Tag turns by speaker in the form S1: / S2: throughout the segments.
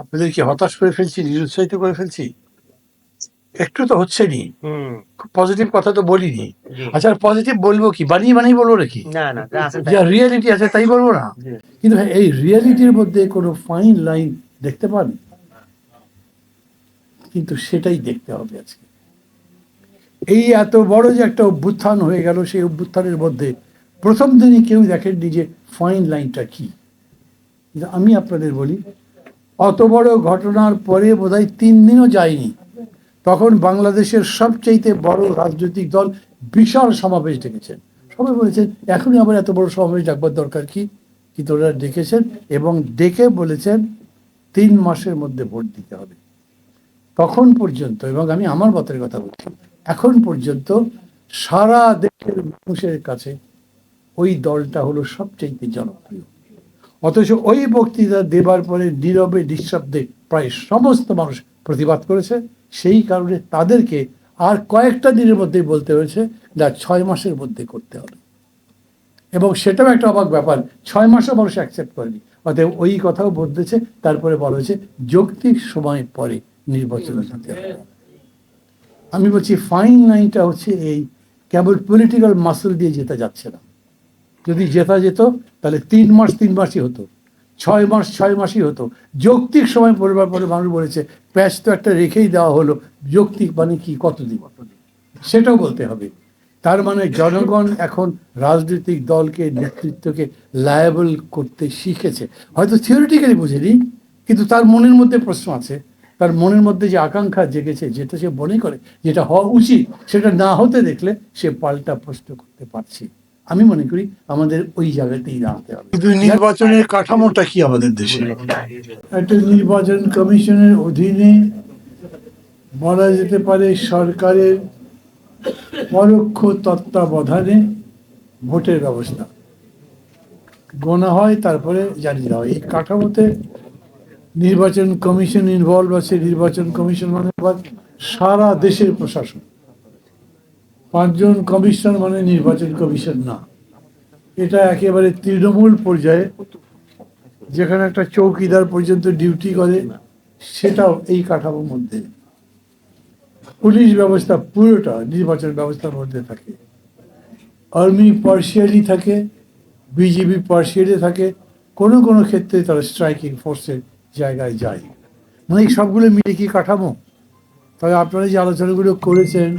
S1: আপনাদের কি হতাশ করে ফেলছি নিরুৎসাহিত করে ফেলছি? একটু তো হচ্ছে নি পজিটিভ কথা তো বলিনি। আচ্ছা পজিটিভ বলব কি? বানিয়ে বানিয়ে বলব নাকি?
S2: যা তাই।
S1: আছে তাই বলব না? কিন্তু এই রিয়েলিটির মধ্যে কোনো ফাইন লাইন দেখতে পান? কিন্তু সেটাই দেখতে হবে আজকে। এই এত বড় যে একটা অভ্যুত্থান হয়ে গেল সেই অভ্যুত্থানের মধ্যে প্রথম দিনই কেউ দেখেননি যে ফাইন লাইনটা কি। আমি আপনাদের বলি অত বড় ঘটনার পরে বোধহয় তিন দিনও যায়নি। তখন বাংলাদেশের সবচাইতে বড় রাজনৈতিক দল বিশাল সমাবেশ ডেকেছেন। সবাই বলেছেন, এখনই আবার এত বড় সমাবেশ ডাকবার দরকার কি? কিন্তু ওরা ডেকেছেন এবং ডেকে বলেছেন, তিন মাসের মধ্যে ভোট দিতে হবে। তখন পর্যন্ত, এবং আমি আমার মতের কথা বলছি, এখন পর্যন্ত সারা দেশের মানুষের কাছে ওই দলটা হলো সবচেয়ে জনপ্রিয়। অথচ ওই বক্তৃতা দেবার পরে নীরবে, নিঃশব্দে প্রায় সমস্ত মানুষ প্রতিবাদ করেছে। সেই কারণে তাদেরকে আর কয়েকটা দিনের মধ্যেই বলতে হয়েছে যা ছয় মাসের মধ্যে করতে হবে। এবং সেটাও একটা অবাক ব্যাপার, ছয় মাসও মানুষ অ্যাকসেপ্ট করেনি। অতএব ওই কথাও বলতেছে, তারপরে বলা হয়েছে, যৌক্তিক সময় পরে নির্বাচন আমি বলছি ফাইন লাইনটা হচ্ছে এই, কেবল পলিটিক্যাল মাসল দিয়ে যেতে যাচ্ছে না। যদি জেতা যেত, তাহলে তিন মাস তিন মাসই হতো। ছয় মাস ছয় মাসই হতো। যৌক্তিক সময় পরিবার পরে মানুষ বলেছে, প্যাচ তো একটা রেখেই দেওয়া হলো। যৌক্তিক মানে কি? কতদিন? সেটাও বলতে হবে। তার মানে জনগণ এখন রাজনৈতিক দলকে, নেতৃত্বকে লায়াবল করতে শিখেছে। হয়তো থিওরিটিক্যালি বুঝেনি, কিন্তু তার মনের মধ্যে প্রশ্ন আছে। তার মনের মধ্যে যে আকাঙ্ক্ষা জেগেছে, যেটা সে মনে করে, যেটা হওয়া উচিত, সেটা না হতে দেখলে সে পাল্টা প্রশ্ন করতে পারছে। আমি মনে করি আমাদের ওই জায়গাতেই দাঁড়াতে হবে। কিন্তু নির্বাচনের কাঠামোটা কি আমাদের দেশে? একটা নির্বাচন কমিশনের অধীনে বলা যেতে পারে সরকারের পরোক্ষ তত্ত্বাবধানে ভোটের ব্যবস্থা। গোনা হয় তারপরে জানিয়ে দেওয়া হয়। এই কাঠামোতে নির্বাচন কমিশন ইনভলভ আছে নির্বাচন কমিশন মানে সারা দেশের প্রশাসন। পাঁচজন কমিশনার মানে নির্বাচন কমিশন না। এটা একেবারে তৃণমূল পর্যায়ে, যেখানে একটা চৌকিদার পর্যন্ত ডিউটি করে, সেটাও এই কাঠামোর মধ্যে। পুলিশ ব্যবস্থা পুরোটা নির্বাচন ব্যবস্থার মধ্যে থাকে। আর্মি পার্সিয়ালি থাকে, বিজিবি পার্সিয়ালি থাকে, কোনো কোনো ক্ষেত্রে তারা স্ট্রাইকিং ফোর্সের জায়গায় যায়। মানে সবগুলো মিলে কি কাঠামো? তবে আপনারা যে আলোচনাগুলো করেছেন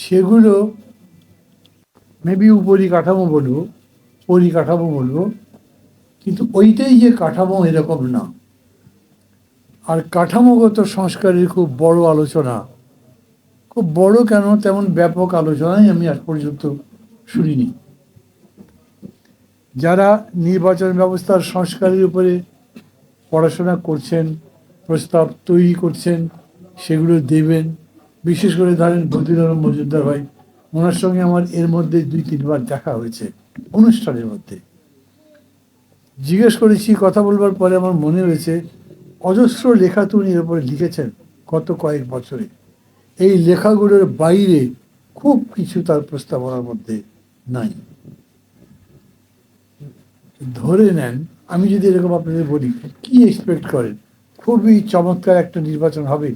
S1: সেগুলো মেবি উপরিকাঠামো বলব পরিকাঠামো বলব, কিন্তু ওইটাই যে কাঠামো এরকম না। আর কাঠামোগত সংস্কারের খুব বড় আলোচনা। খুব বড় কেন? তেমন ব্যাপক আলোচনাই আমি আজ পর্যন্ত শুনিনি। যারা নির্বাচন ব্যবস্থার সংস্কারের উপরে পড়াশোনা করছেন, প্রস্তাব তৈরি করছেন, সেগুলো দেবেন। বিশেষ করে ধরেন বদিরম মজুমদার ভাই, ওনার সঙ্গে আমার এর মধ্যে দুই, তিনবার দেখা হয়েছে, অনুষ্ঠানের মধ্যে। জিজ্ঞেস করেছি, কথা বলবার পরে আমার মনে হয়েছে, অজস্র লেখা তো উনি এর উপরে লিখেছেন গত কয়েক বছরে। এই লেখাগুলোর বাইরে খুব কিছু তার প্রস্তাবনার মধ্যে নাই। ধরে নেন, আমি যদি এরকম আপনাদের বলি, কি এক্সপেক্ট করেন? খুবই চমৎকার একটা নির্বাচন হবে।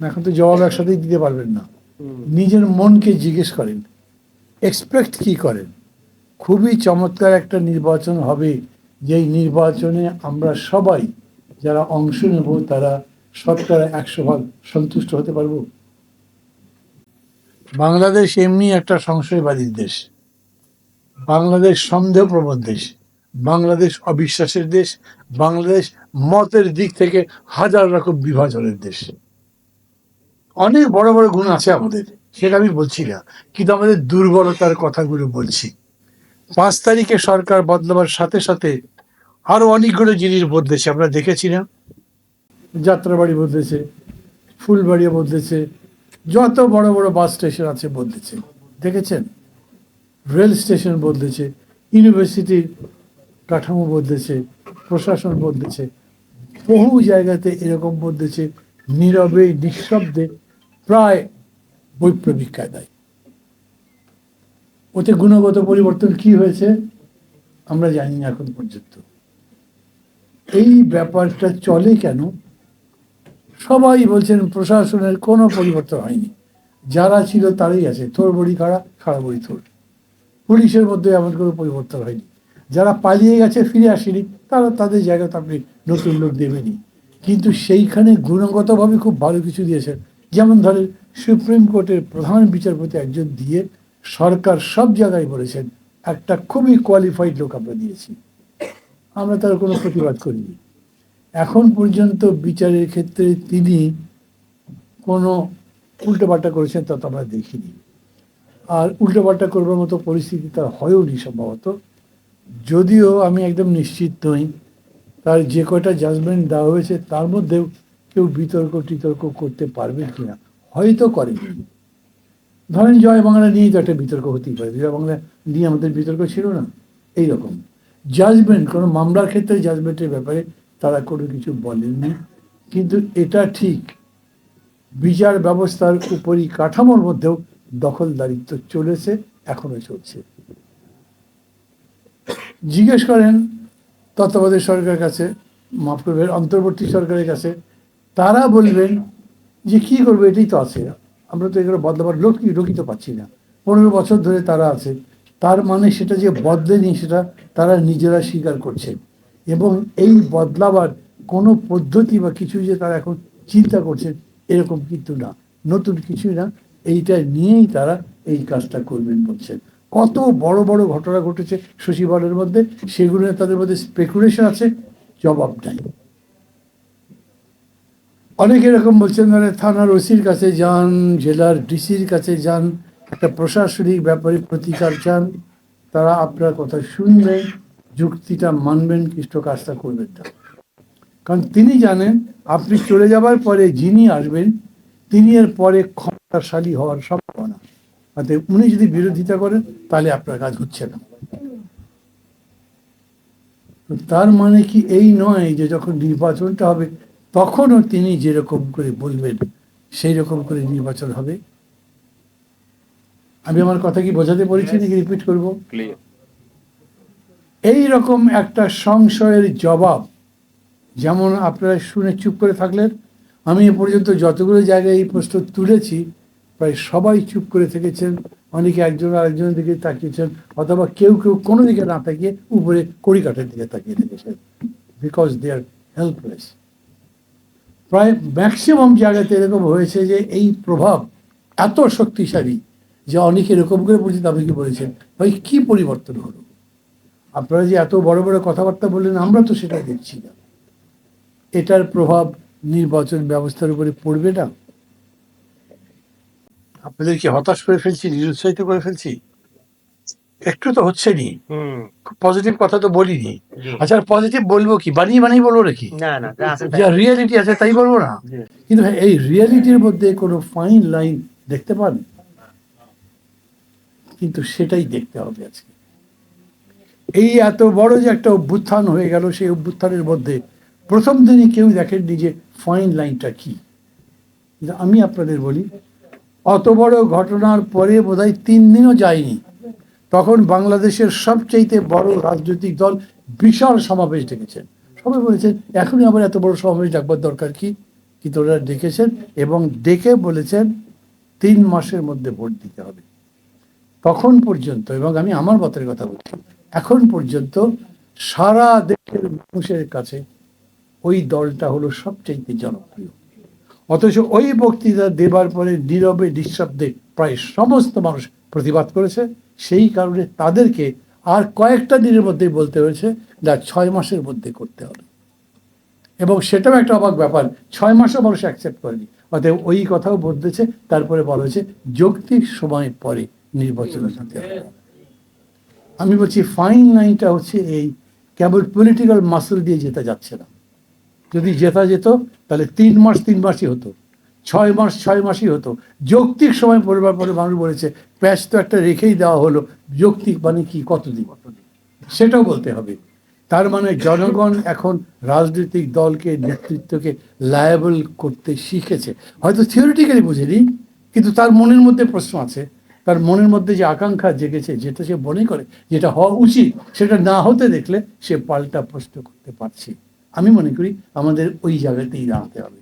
S1: এখন তো জবাব একসাথেই দিতে পারবেন না। নিজের মনকে জিজ্ঞেস করেন এক্সপেক্ট কি করেন? খুবই চমৎকার একটা নির্বাচন হবে। যেই নির্বাচনে আমরা সবাই যারা অংশ নেব তারা শতকরা একশো ভাগ সন্তুষ্ট হতে পারব। বাংলাদেশ এমনি একটা সংশয়বাদী দেশ। বাংলাদেশ সন্দেহপ্রবণ দেশ। বাংলাদেশ অবিশ্বাসের দেশ। বাংলাদেশ মতের দিক থেকে হাজার রকম বিভাজনের দেশ। অনেক বড় বড় গুণ আছে আমাদের। সেটা আমি বলছি না। কিন্তু আমাদের দুর্বলতার কথাগুলো বলছি। পাঁচ তারিখে সরকার বদলাবার সাথে সাথে আরও অনেকগুলো জিনিস বদলেছে। আমরা দেখেছি না। যাত্রাবাড়ি বদলেছে ফুলবাড়ি বদলেছে, যত বড় বড় বাস স্টেশন আছে বদলেছে। দেখেছেন? রেল স্টেশন বদলেছে ইউনিভার্সিটির কাঠামো বদলেছে, প্রশাসন বদলেছে, বহু জায়গাতে এরকম বদলেছে, নীরবে, নিঃশব্দে প্রায় বৈপ্লবিক কায়দায়। ওতে গুণগত পরিবর্তন কি হয়েছে আমরা জানি না এখন পর্যন্ত। এই ব্যাপারটা চলে কেন? সবাই বলছেন প্রশাসনের কোনো পরিবর্তন হয়নি। যারা ছিল তারাই আছে, তোর বড়ি খাড়া খাড়া বড়ি তোর। পুলিশের মধ্যে এমন কোনো পরিবর্তন হয়নি। যারা পালিয়ে গেছে, ফিরে আসেনি, তারা তাদের জায়গাতে আপনি নতুন লোক দেবেনি কিন্তু সেইখানে গুণগতভাবে খুব ভালো কিছু দিয়েছেন। যেমন ধরেন সুপ্রিম কোর্টের প্রধান বিচারপতি একজন দিয়ে সরকার সব জায়গায় বলেছেন, একটা খুবই কোয়ালিফাইড লোক আমরা দিয়েছি। আমরা তার কোনো প্রতিবাদ করিনি। এখন পর্যন্ত বিচারের ক্ষেত্রে তিনি কোনো উল্টোপাল্টা করেছেন তা তো আমরা দেখিনি। আর উল্টোপাল্টা করবার মতো পরিস্থিতি তার হয়ওনি সম্ভবত। যদিও আমি একদম নিশ্চিত নই, তার যে কয়টা জাজমেন্ট দেওয়া হয়েছে তার মধ্যেও কেউ বিতর্ক টিতর্ক করতে পারবেন কিনা? হয়তো করেন ধরেন জয় বাংলা নিয়েই তো একটা বিতর্ক হতেই পারে। জয় বাংলা নিয়ে আমাদের বিতর্ক ছিল না। এই রকম জাজমেন্ট কোনো মামলার ক্ষেত্রে জাজমেন্টের ব্যাপারে তারা কোনো কিছু বলেননি। কিন্তু এটা ঠিক। বিচার ব্যবস্থার উপরই কাঠামোর মধ্যেও দখলদারিত্ব চলেছে, এখনও চলছে। জিজ্ঞেস করেন তত্ত্বাবধায়ক সরকারের কাছে, মাফ করবেন, অন্তর্বর্তী সরকারের কাছে তারা বলবেন যে কি করব এটাই তো আছে। আমরা তো এগুলো বদলাবার লোক লোকই তো পাচ্ছি না। পনেরো বছর ধরে তারা আছে। তার মানে সেটা যে বদলেনি সেটা তারা নিজেরা স্বীকার করছে। এবং এই বদলাবার কোনো পদ্ধতি বা কিছু যে তারা এখন চিন্তা করছেন এরকম কিন্তু না। নতুন কিছুই না। এইটা নিয়েই তারা এই কাজটা করবেন বলছেন কত বড় বড় ঘটনা ঘটেছে সচিবালয়ের মধ্যে, সেগুলো তাদের মধ্যে স্পেকুলেশন আছে, জবাব নাই। অনেকে এরকম বলছেন মানে থানার ওসির কাছে যান, জেলার ডিসির কাছে যান, একটা প্রশাসনিক ব্যাপারে প্রতিকার চান, তারা আপনার কথা শুনবেন যুক্তিটা মানবেন, কৃষ্ট কাজটা করবেন না। কারণ তিনি জানেন, আপনি চলে যাবার পরে যিনি আসবেন, তিনি এর পরে ক্ষমতাশালী হওয়ার সম্ভাবনা। অতএব উনি যদি বিরোধিতা করেন, তাহলে আপনার কাজ হচ্ছে না। তার মানে কি এই নয় যে যখন নির্বাচনটা হবে তখনও তিনি যেরকম করে বলবেন সেই রকম করে নির্বাচন হবে। আমি আমার কথা কি বোঝাতে পেরেছি নাকি রিপিট করব? এই রকম একটা সংশয়ের জবাব যেমন আপনারা শুনে চুপ করে থাকলেন আমি এ পর্যন্ত যতগুলো জায়গায় এই প্রশ্ন তুলেছি প্রায় সবাই চুপ করে থেকেছেন অনেকে একজন আরেকজনের দিকে তাকিয়েছেন অথবা কেউ কেউ কোনো দিকে না তাকিয়ে উপরে কড়িকাঠের দিকে তাকিয়ে থেকেছেন বিকজ দে আর হেল্পলেস প্রায় ম্যাক্সিমাম জায়গাতে এরকম হয়েছে যে এই প্রভাব এত শক্তিশালী যে অনেকে এরকম করে বলছেন, আপনি কি বলেছেন? ভাই, কি পরিবর্তন হলো? আপনারা যে এত বড় বড় কথাবার্তা বললেন, আমরা তো সেটা দেখছি না। এটার প্রভাব নির্বাচন ব্যবস্থার উপরে পড়বে না। আপনাদের কি হতাশ করে ফেলছি, নিরুৎসাহিত করে ফেলছি? একটু তো হচ্ছে নি পজিটিভ কথা তো বলিনি। আচ্ছা পজিটিভ বলব কি? বানিয়ে বানিয়ে বলব নাকি?
S2: যা তাই।
S1: আছে তাই বলব না? কিন্তু এই রিয়েলিটির মধ্যে কোনো ফাইন লাইন দেখতে পান? কিন্তু সেটাই দেখতে হবে আজকে। এই এত বড় যে একটা অভ্যুত্থান হয়ে গেল সেই অভ্যুত্থানের মধ্যে প্রথম দিনই কেউ দেখেননি যে ফাইন লাইনটা কি। আমি আপনাদের বলি অত বড় ঘটনার পরে বোধহয় তিন দিনও যায়নি। তখন বাংলাদেশের সবচাইতে বড় রাজনৈতিক দল বিশাল সমাবেশ ডেকেছেন। সবাই বলেছেন, এখনই আবার এত বড় সমাবেশ ডাকবার দরকার কি? কিন্তু ওরা ডেকেছেন এবং ডেকে বলেছেন, তিন মাসের মধ্যে ভোট দিতে হবে। তখন পর্যন্ত, এবং আমি আমার মতের কথা বলছি, এখন পর্যন্ত সারা দেশের মানুষের কাছে ওই দলটা হলো সবচাইতে জনপ্রিয়। অথচ ওই বক্তৃতা দেবার পরে নীরবে নিঃশব্দে প্রায় সমস্ত মানুষ প্রতিবাদ করেছে। সেই কারণে তাদেরকে আর কয়েকটা দিনের মধ্যেই বলতে হয়েছে না ছয় মাসের মধ্যে করতে হবে। এবং সেটাও একটা অবাক ব্যাপার, ছয় মাসও মানুষ অ্যাকসেপ্ট করেনি। অতএব ওই কথাও বলতেছে তারপরে বলা হয়েছে যৌক্তিক সময় পরে নির্বাচন হতে আমি বলছি ফাইন লাইনটা হচ্ছে এই কেবল পলিটিক্যাল মাসল দিয়ে যেতে যাচ্ছে না। যদি জেতা যেত, তাহলে তিন মাস তিন মাসই হতো। ছয় মাস ছয় মাসই হতো। যৌক্তিক সময় পরিবার পরে মানুষ বলেছে, প্যাচ তো একটা রেখেই দেওয়া হলো। যৌক্তিক মানে কি? কত কতদিন? সেটাও বলতে হবে। তার মানে জনগণ এখন রাজনৈতিক দলকে, নেতৃত্বকে লায়াবল করতে শিখেছে। হয়তো থিওরিটিক্যালি বুঝেনি, কিন্তু তার মনের মধ্যে প্রশ্ন আছে। তার মনের মধ্যে যে আকাঙ্ক্ষা জেগেছে, যেটা সে মনে করে, যেটা হওয়া উচিত, সেটা না হতে দেখলে সে পাল্টা প্রশ্ন করতে পারছে। আমি মনে করি আমাদের ওই জায়গাতেই দাঁড়াতে হবে।